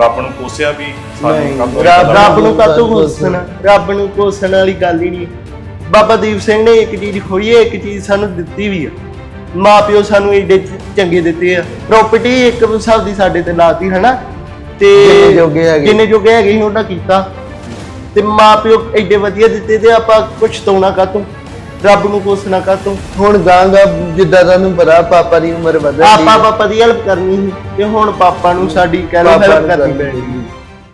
ਰੱਬ ਨੂੰ ਕੋਸਿਆ ਵੀ ਕੰਮ ਰੱਬ। ਰੱਬ ਨੂੰ ਕਾਤੋਂ ਕੋਸਣਾ? ਰੱਬ ਨੂੰ ਕੋਸਣ ਵਾਲੀ ਗੱਲ ਹੀ ਨਹੀਂ। ਬਾਬਾ ਦੀਪ ਸਿੰਘ ਨੇ ਇੱਕ ਚੀਜ਼ ਖੋਈ ਹੈ ਇੱਕ ਚੀਜ਼ ਸਾਨੂੰ ਦਿੱਤੀ ਵੀ ਆ। ਮਾਪਿਓ ਸਾਨੂੰ ਏਡੇ ਚੰਗੇ ਦਿੱਤੇ ਆ। ਪ੍ਰਾਪਰਟੀ ਇੱਕ ਹਿਸਾਬ ਦੀ ਸਾਡੇ ਤੇ ਲਾਤੀ ਹਨਾ? ਤੇ ਜਿੰਨੇ ਜੋਗੇ ਹੈਗੇ। ਜਿੰਨੇ ਜੋਗੇ ਹੈਗੇ ਸੀ ਉਹਨਾਂ ਕੀਤਾ। ਤੇ ਮਾਪਿਓ ਏਡੇ ਵਧੀਆ ਦਿੱਤੇ ਤੇ ਆਪਾਂ ਕੁਛ ਤੋਣਾ ਕਾਤੋਂ ਰੱਬ ਨੂੰ ਕੋਸਣਾ ਕਾਤੋਂ ਹੁਣ ਗਾਂਗਾ ਜਿੱਦਾਂ ਤੁਹਾਨੂੰ ਪਤਾ ਪਾਪਾ ਦੀ ਉਮਰ ਵਧਦੀ ਆਪਾਂ ਪਾਪਾ ਦੀ ਹੈਲਪ ਕਰਨੀ ਸੀ ਤੇ ਹੁਣ ਪਾਪਾ ਨੂੰ ਸਾਡੀ ਕਹਿ ਲਓ ਹੈਲਪ ਨੂੰ ਕਰਨੀ ਕਰਨੀ ਪੈਣੀ।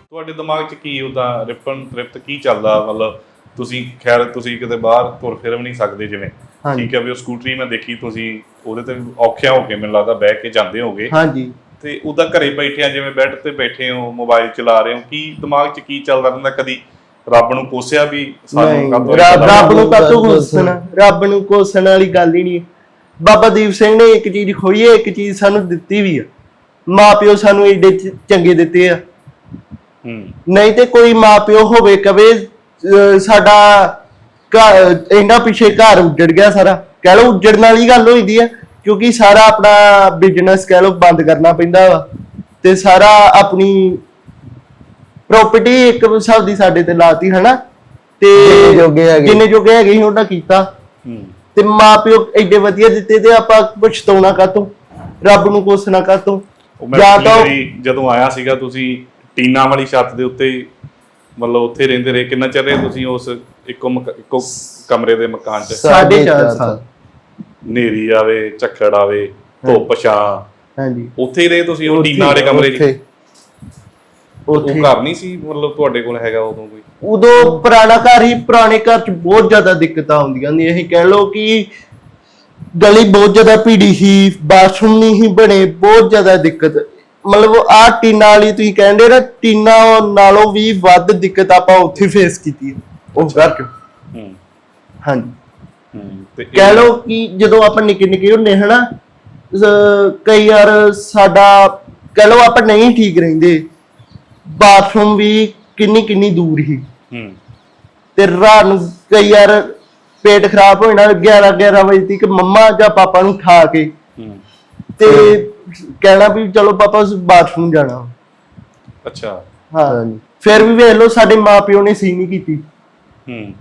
ਤੁਹਾਡੇ ਦਿਮਾਗ 'ਚ ਕੀ ਉਹਦਾ ਰਿਪਨ ਤ੍ਰਿਪਤ ਕੀ ਚੱਲਦਾ? ਮਤਲਬ ਤੁਸੀਂ ਖੈਰ ਤੁਸੀਂ ਕਿਤੇ ਬਾਹਰ ਤੁਰ ਫਿਰ ਵੀ ਨਹੀਂ ਸਕਦੇ ਜਿਵੇਂ। ਹਾਂਜੀ। ਠੀਕ ਹੈ ਵੀ ਉਹ ਸਕੂਟਰੀ ਮੈਂ ਦੇਖੀ ਤੁਸੀਂ ਉਹਦੇ ਤੇ ਔਖਿਆ ਹੋ ਕੇ ਮੈਨੂੰ ਲੱਗਦਾ ਬਹਿ ਕੇ ਜਾਂਦੇ ਹੋਗੇ। ਹਾਂਜੀ। ਤੇ ਉਹਦਾ ਘਰੇ ਬੈਠੇ ਆ ਜਿਵੇਂ ਬੈੱਡ ਤੇ ਬੈਠੇ ਹੋ ਮੋਬਾਈਲ ਚਲਾ ਰਹੇ ਹੋ ਕੀ ਦਿਮਾਗ 'ਚ ਕੀ ਚੱਲਦਾ ਰਹਿੰਦਾ ਕਦੀ? ਰੱਬ ਨੂੰ ਕੋਸਿਆ ਵੀ ਨਹੀਂ। ਕਾਹਤੋਂ ਰੱਬ ਰੱਬ ਨੂੰ ਕਾਤੋਂ ਕੋਸਣਾ? ਰੱਬ ਨੂੰ ਕੋਸਣ ਵਾਲੀ ਗੱਲ ਹੀ ਨਹੀਂ ਬਾਬਾ ਦੀਪ ਸਿੰਘ ਨੇ ਇੱਕ ਚੀਜ਼ ਖੋਈ ਹੈ ਇੱਕ ਚੀਜ਼ ਸਾਨੂੰ ਦਿੱਤੀ ਵੀ ਆ। ਮਾਪਿਓ ਸਾਨੂੰ ਏਡੇ ਚ- ਚੰਗੇ ਦਿੱਤੇ ਆ। ਹੂੰ। ਨਹੀਂ ਤੇ ਕੋਈ ਮਾਪਿਓ ਹੋਵੇ ਕਵੇ ਅਹ, ਸਾਡਾ ਘਰ ਇੰਨਾ ਪਿੱਛੇ ਘਰ ਉੱਜੜ ਗਿਆ ਸਾਰਾ। ਕਹਿ ਲਓ ਉੱਜੜਨ ਵਾਲੀ ਗੱਲ ਹੋਈਦੀ ਆ ਕਿਉਂਕਿ ਸਾਰਾ ਆਪਣਾ ਬਿਜ਼ਨਸ ਕਹਿ ਲਓ ਬੰਦ ਕਰਨਾ ਪੈਂਦਾ ਵਾ। ਤੇ ਸਾਰਾ ਆਪਣੀ ਪ੍ਰਾਪਰਟੀ ਇੱਕ ਹਿਸਾਬ ਦੀ ਸਾਡੇ ਤੇ ਲਾਤੀ ਹਨਾ? ਤੇ ਜਿੰਨੇ ਜੋਗੇ ਹੈਗੇ। ਜਿੰਨੇ ਜੋਗੇ ਹੈਗੇ ਸੀ ਉਹਨਾਂ ਕੀਤਾ। ਹੂੰ। ਤੇ ਮਾਪਿਓ ਐਡੇ ਵਧੀਆ ਦਿੱਤੇ ਤੇ ਆਪਾਂ ਪਛਤਾਉਣਾ ਕਾਤੋਂ? ਰੱਬ ਨੂੰ ਕੋਸਣਾ ਕਾਤੋਂ? ਉਹ ਮੈਂ ਜਾਂ ਤਾਂ ਜਦੋਂ ਆਇਆ ਸੀਗਾ ਤੁਸੀਂ ਟੀਨਾ ਵਾਲੀ ਛੱਤ ਦੇ ਉੱਤੇ ਹੀ ਮਤਲਬ ਉੱਥੇ ਰਹਿੰਦੇ ਰਹੇ। ਕਿੰਨਾ ਚਿਰ ਰਹੇ ਤੁਸੀਂ ਉਸ ਇੱਕੋ ਮਕ- ਇੱਕੋ ਕਮਰੇ ਦੇ ਮਕਾਨ 'ਚ? ਸਾਢੇ ਚਾਰ ਸਾਲ। ਨੇਰੀ ਆਵੇ ਝੱਖੜ ਆਵੇ ਧੁੱਪ ਛਾਂ। ਹਾਂਜੀ। ਉੱਥੇ ਹੀ ਰਹੇ ਤੁਸੀਂ ਉਹ ਟੀਨਾ ਵਾਲੇ ਕਮਰੇ 'ਚ? ਉੱਥੇ। ਉਹ ਉੱਥੇ ਘਰ ਨਹੀਂ ਸੀ ਮਤਲਬ ਤੁਹਾਡੇ ਕੋਲ ਹੈਗਾ ਉਦੋਂ ਕੋਈ? ਉਦੋਂ ਪੁਰਾਣਾ ਘਰ ਹੀ ਪੁਰਾਣੇ ਘਰ ਚ ਬਹੁਤ ਜ਼ਿਆਦਾ ਦਿੱਕਤਾਂ ਆਉਂਦੀਆਂ ਨੇ। ਇਹ ਕਹਿ ਲਓ ਕਿ ਗਲੀ ਬਹੁਤ ਜ਼ਿਆਦਾ ਭੀੜੀ ਸੀ ਬਾਥਰੂਮ ਨਹੀਂ ਸੀ ਬਣੇ ਬਹੁਤ ਜ਼ਿਆਦਾ ਦਿੱਕਤ। ਮਤਲਬ ਆ ਟੀਨਾ ਵਾਲੀ ਤੁਸੀਂ ਕਹਿੰਦੇ ਨਾ ਟੀਨਾ ਨਾਲੋਂ ਵੀ ਵੱਧ ਦਿੱਕਤ ਆਪਾਂ ਉੱਥੇ ਫੇਸ ਕੀਤੀ ਹੈ। ਉਹ ਘਰ ਚ। ਹੂੰ। ਹਾਂਜੀ। ਹੂੰ ਤੇ ਇਹ- ਕਹਿ ਲਓ ਕਿ ਜਦੋਂ ਆਪਾਂ ਨਿੱਕੇ ਨਿੱਕੇ ਹੁੰਦੇ ਹਨਾ ਕਈ ਵਾਰ ਸਾਡਾ ਕਹਿ ਲਓ ਆਪਾਂ ਨਹੀਂ ਠੀਕ ਰਹਿੰਦੇ। ਬਾਥਰੂਮ ਵੀ ਕਿੰਨੀ ਕਿੰਨੀ ਦੂਰ ਹੀ। ਹੂੰ। ਤੇ ਰਾਤ ਨੂੰ ਕਈ ਵਾਰ ਪੇਟ ਖਰਾਬ ਹੋ ਜਾਣਾ 11 11 ਵਜੇ ਤੱਕ ਮੰਮਾ ਜਾਂ ਪਾਪਾ ਨੂੰ ਠਾ ਕੇ ਹੂੰ। ਤੇ ਕਹਿਣਾ ਵੀ ਚਲੋ ਪਾਪਾ ਬਾਥਰੂਮ ਜਾਣਾ। ਅੱਛਾ। ਹਾਂ। ਹਾਂਜੀ। ਫਿਰ ਵੀ ਵੇਖ ਲਓ ਸਾਡੇ ਮਾਪਿਓ ਨੇ ਸੀ ਨਹੀਂ ਕੀਤੀ। ਹੂੰ।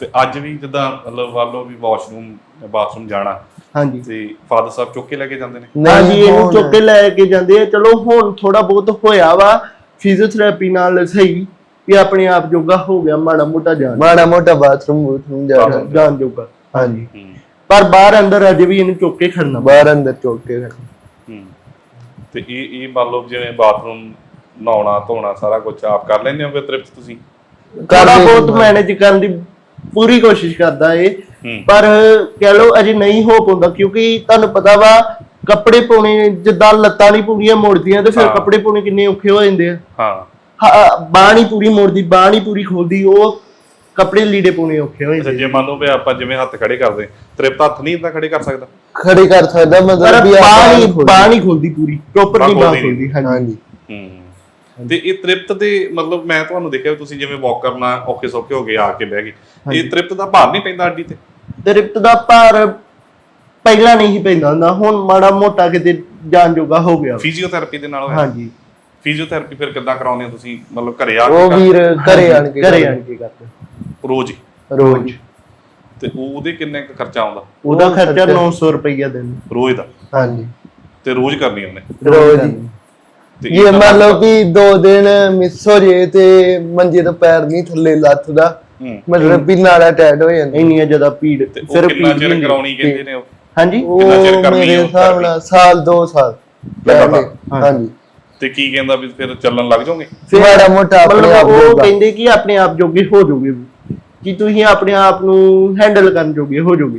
ਤੇ ਅੱਜ ਵੀ ਜਿੱਦਾਂ ਮਤਲਬ ਵਾਲੋ ਵੀ ਵਾਸ਼ਰੂਮ ਬਾਥਰੂਮ ਜਾਣਾ। ਹਾਂਜੀ। ਤੇ ਫਾਦਰ ਸਾਹਿਬ ਚੁੱਕ ਕੇ ਲੈ ਕੇ ਜਾਂਦੇ ਨੇ? ਹਾਂਜੀ ਇਹਨੂੰ ਚੁੱਕ ਕੇ ਲੈ ਕੇ ਜਾਂਦੇ ਆ। ਚਲੋ ਹੁਣ ਥੋੜਾ ਬਹੁਤ ਹੋਇਆ ਵਾ। ਫਿਜ਼ੀਓਥੈਰੇਪੀ ਨਾਲ ਸਹੀ ਵੀ ਆਪਣੇ ਆਪ ਜੋਗਾ ਹੋ ਗਿਆ ਮਾੜਾ ਮੋਟਾ ਜਾਣ ਮਾੜਾ ਮੋਟਾ ਬਾਥਰੂਮ ਬੂਥਰੂਮ। ਜਾਣ ਜੋਗਾ। ਹਾਂਜੀ। ਪਰ ਬਾਹਰ ਅੰਦਰ ਅਜੇ ਵੀ ਇਹਨੂੰ ਚੁੱਕ ਕੇ ਖੜਨਾ। ਬਾਹਰ ਅੰਦਰ ਚੋਕ ਕੇ ਰੱਖ ਹੂੰ। ਤੇ ਇਹ ਇਹ ਮੰਨ ਲਓ ਜਿਵੇਂ ਬਾਥਰੂਮ ਨਹਾਉਣਾ ਧੋਣਾ ਸਾਰਾ ਕੁਝ ਆਪ ਕਰ ਲੈਂਦੇ ਹੋ ਫਿਰ ਤ੍ਰਿਪਤ ਤੁਸੀਂ? ਥੋੜਾ ਕਰਦੇ ਬਹੁਤ ਹਾਂ। ਮੈਨੇਜ ਕਰਨ ਦੀ ਪੂਰੀ ਕੋਸ਼ਿਸ਼ ਕਰਦਾ ਏ ਹੂੰ। ਪਰ ਕਹਿ ਲਓ ਅਜੇ ਨਹੀਂ ਹੋ ਪਾਉਂਦਾ ਕਿਉਂਕਿ ਤੁਹਾਨੂੰ ਪਤਾ ਵਾ ਕੱਪੜੇ ਪਾਉਣੇ ਜਿੱਦਾਂ ਲੱਤਾਂ ਨਹੀਂ ਪੂਰੀਆਂ ਮੋੜਦੀਆਂ ਤੇ ਫਿਰ ਹਾਂ। ਕੱਪੜੇ ਪਾਉਣੇ ਕਿੰਨੇ ਔਖੇ ਹੋ ਜਾਂਦੇ ਆ। ਹਾਂ। ਹਾਂ, ਬਾਂਹ ਨਹੀਂ ਪੂਰੀ ਮੋੜਦੀ ਬਾਂਹ ਨਹੀਂ ਪੂਰੀ ਖੋਲਦੀ ਉਹ ਕੱਪੜੇ ਲੀੜੇ ਪਾਉਣੇ ਔਖੇ ਹੋ ਅੱਛਾ ਜਾਂਦੇ ਜੇ ਮੰਨ ਲਓ ਵੀ ਆਪਾਂ ਜਿਵੇਂ ਹੱਥ ਖੜੇ ਕਰਦੇ ਤ੍ਰਿਪਤ ਹੱਥ ਨਹੀਂ ਇਦਾਂ ਖੜੇ ਕਰ ਸਕਦਾ? ਖੜੇ ਕਰ ਸਕਦਾ ਪਰ ਮਤਲਬ ਵੀ ਬਾਂਹ ਨਹੀਂ ਬਾਂਹ ਨਹੀਂ ਖੋਲਦੀ ਪੂਰੀ ਪ੍ਰੋਪਰ ਬਾਂਹ ਨਹੀਂ ਬਾਂਹ ਖੋਲਦੀ ਖੋਲਦੀ ਹਾਂਜੀ। ਹਾਂਜੀ। ਹੂੰ। ਤੇ ਇਹ ਤ੍ਰਿਪਤ ਦੇ ਮਤਲਬ ਮੈਂ ਤੁਹਾਨੂੰ ਦੇਖਿਆ ਵੀ ਤੁਸੀਂ ਜਿਵੇਂ ਵਾਕ ਕਰਨਾ ਔਖੇ ਸੌਖੇ ਹੋ ਗਏ ਆ ਕੇ ਬਹਿ ਗਏ। ਇਹ ਤ੍ਰਿਪਤ ਦਾ ਭਾਰ ਨਹੀਂ ਪੈਂਦਾ ਅੱਡੀ ਤੇ? ਦਰਿਪਤ ਦਾ ਭਾਰ ਪਹਿਲਾਂ ਨਹੀਂ ਸੀ ਪੈਂਦਾ ਹੁੰਦਾ ਹੁਣ ਮਾੜਾ ਮੋਟਾ ਕਿਤੇ ਜਾਣ ਜੋਗਾ ਹੋ ਗਿਆ। ਫਿਜ਼ੀਓਥੈਰੇਪੀ ਦੇ ਨਾਲ ਹੋਇਆ? ਹਾਂਜੀ। ਫਿਜ਼ੀਓਥੈਰੇਪੀ ਫਿਰ ਕਿੱਦਾਂ ਕਰਾਉਂਦੇ ਹੋ ਤੁਸੀਂ? ਮਤਲਬ ਘਰੇ ਆ ਉਹ ਕੇ ਵੀਰ ਘਰੇ ਆਣ ਕੇ ਘਰੇ। ਆਣ ਕੇ ਕਰਦੇ। ਕਰ- ਰੋਜ਼ ਹੀ? ਰੋਜ਼। ਤੇ ਉਹਦੇ ਕਿੰਨੇ ਕੁ ਖਰਚਾ ਆਉਂਦਾ? ਉਹਦਾ ਉਹ ਖਰਚਾ ਖਰਚਾ- 900 ਰੁਪਈਆ ਦਿਨ। ਰੋਜ਼ ਦਾ? ਹਾਂਜੀ। ਤੇ ਰੋਜ਼ ਕਰਨੀ ਉਹਨੇ? ਰੋਜ਼ ਹੀ। ਤੇ ਇਹ ਇਹਦਾ ਮੰਨ ਲਓ ਕਿ ਦੋ ਦਿਨ ਮਿਸ ਹੋ ਜੇ ਤੇ ਮੰਜੇ ਤੋਂ ਪੈਰ ਨਹੀਂ ਥੱਲੇ ਲੱਥ ਦਾ ਹੂੰ। ਮਤਲਬ ਵੀ ਨਾੜਾ ਟੈਟ ਹੋ ਜਾਂਦਾ। ਇੰਨੀ ਜ਼ਿਆਦਾ ਭੀੜ ਤੇ ਉਹ ਫਿਰ ਕਿੰਨਾ ਚਿਰ ਕਰਾਉਣੀ ਕਹਿੰਦੇ ਨੇ ਉਹ? ਹਾਂਜੀ ਕਿੰਨਾ ਚਿਰ ਉਹ ਕਰਨੀ ਮੇਰੇ ਉਹ ਹਿਸਾਬ? ਨਾਲ ਸਾਲ ਦੋ ਸਾਲ ਲਗਾਤਾਰ? ਕਹਿੰਦੇ। ਹਾਂਜੀ ਤੇ ਕੀ ਕਹਿੰਦਾ ਵੀ ਫਿਰ ਚੱਲਣ ਲੱਗ ਜਾਓਗੇ ਫਿਰ ਮਾੜਾ ਮੋਟਾ ਆਪਣੇ ਮਤਲਬ ਆਪ ਉਹ ਹੋਊਗਾ। ਕਹਿੰਦੇ ਕਿ ਆਪਣੇ ਆਪ ਜੋਗੇ ਹੋ ਜਾਓਗੇ ਕਿ ਤੁਸੀਂ ਆਪਣੇ ਆਪ ਨੂੰ ਹੈਂਡਲ ਕਰਨ ਜੋਗੇ ਹੋ ਜਾਓਗੇ